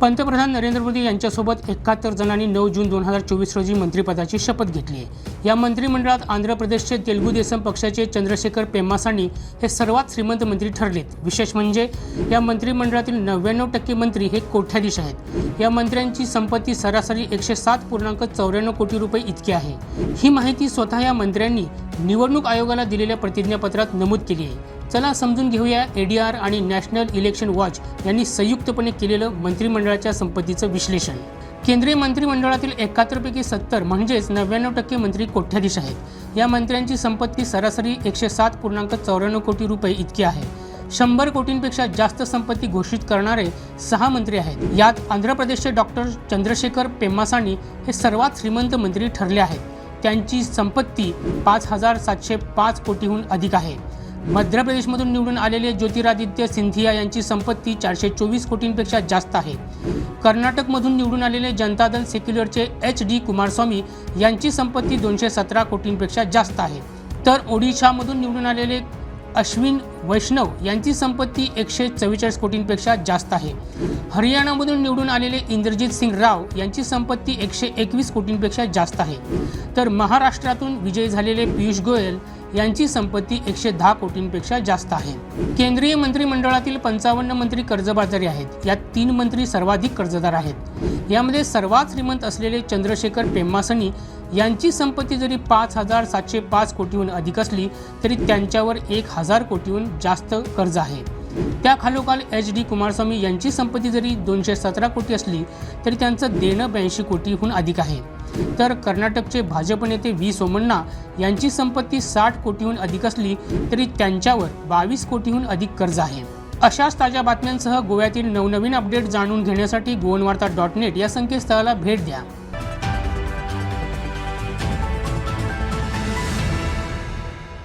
पंतप्रधान नरेंद्र मोदी यांच्यासोबत एकाहत्तर जणांनी नऊ जून दोन हजार चोवीस रोजी मंत्रिपदाची शपथ घेतली आहे. या मंत्रिमंडळात आंध्र प्रदेशचे तेलुगू देसम पक्षाचे चंद्रशेखर पेम्मासानी हे सर्वात श्रीमंत मंत्री ठरलेत. विशेष म्हणजे या मंत्रिमंडळातील नव्याण्णव टक्के मंत्री हे कोट्याधीश आहेत? या मंत्र्यांची संपत्ती सरासरी एकशे सात पूर्णांक चौऱ्याण्णव कोटी रुपये इतकी आहे. ही माहिती स्वतः या मंत्र्यांनी निवडणूक आयोगाला दिलेल्या प्रतिज्ञापत्रात नमूद केली आहे. चला समजून घेऊया एडीआर आणि नॅशनल इलेक्शन वॉच यांनी संयुक्तपणे केलेलं मंत्रिमंडळाच्या संपत्तीचं विश्लेषण. केंद्रीय मंत्रिमंडळातील एकाहत्तरपैकी सत्तर म्हणजेच नव्याण्णव टक्के मंत्री कोट्याधीश आहेत. या मंत्र्यांची संपत्ती सरासरी एकशे सात पूर्णांक चौऱ्याण्णव कोटी रुपये इतकी आहे. शंभर कोटींपेक्षा जास्त संपत्ती घोषित करणारे सहा मंत्री आहेत. यात आंध्र प्रदेशचे डॉक्टर चंद्रशेखर पेम्मासानी हे सर्वात श्रीमंत मंत्री ठरले आहेत. त्यांची संपत्ती पाच हजार सातशे पाच कोटीहून अधिक आहे. मध्य प्रदेशमधून निवडून आलेले ज्योतिरादित्य सिंधिया यांची संपत्ती चारशे चोवीस कोटींपेक्षा जास्त आहे. कर्नाटकमधून निवडून आलेले जनता दल सेक्युलरचे एच डी कुमारस्वामी यांची संपत्ती दोनशे सतरा कोटींपेक्षा जास्त आहे. तर ओडिशामधून निवडून आलेले अश्विन वैष्णव यांची संपत्ती एकशे चव्वेचाळीस कोटींपेक्षा जास्त आहे. हरियाणामधून निवडून आलेले इंद्रजित सिंग राव यांची संपत्ती एकशे एकवीस कोटींपेक्षा जास्त आहे. तर महाराष्ट्रातून विजयी झालेले पियुष गोयल यांची संपत्ती एकशे दहा कोटींपेक्षा जास्त आहे. केंद्रीय मंत्रिमंडळातील पंचावन्न मंत्री कर्जबाजारी आहेत. यात तीन मंत्री सर्वाधिक कर्जदार आहेत. यामध्ये सर्वात श्रीमंत असलेले चंद्रशेखर पेम्मासनी यांची संपत्ती जरी पाच हजार सातशे पाच कोटीहून अधिक असली तरी त्यांच्यावर एक हजार कोटीहून जास्त कर्ज आहे. त्या खालोखाल एच डी कुमारस्वामी यांची संपत्ती जरी दोनशे सतरा कोटी असली तरी त्यांचं देणं ब्याऐंशी कोटीहून अधिक आहे. तर कर्नाटकचे भाजप नेते व्ही. सोमण्णा यांची संपत्ती साठ कोटीहून अधिक असली तरी त्यांच्यावर बावीस कोटीहून अधिक कर्ज आहे. अशाच ताज्या बातम्यांसह गोव्यातील नवनवीन अपडेट जाणून घेण्यासाठी गोवनवार्ता डॉट नेट या संकेतस्थळाला भेट द्या.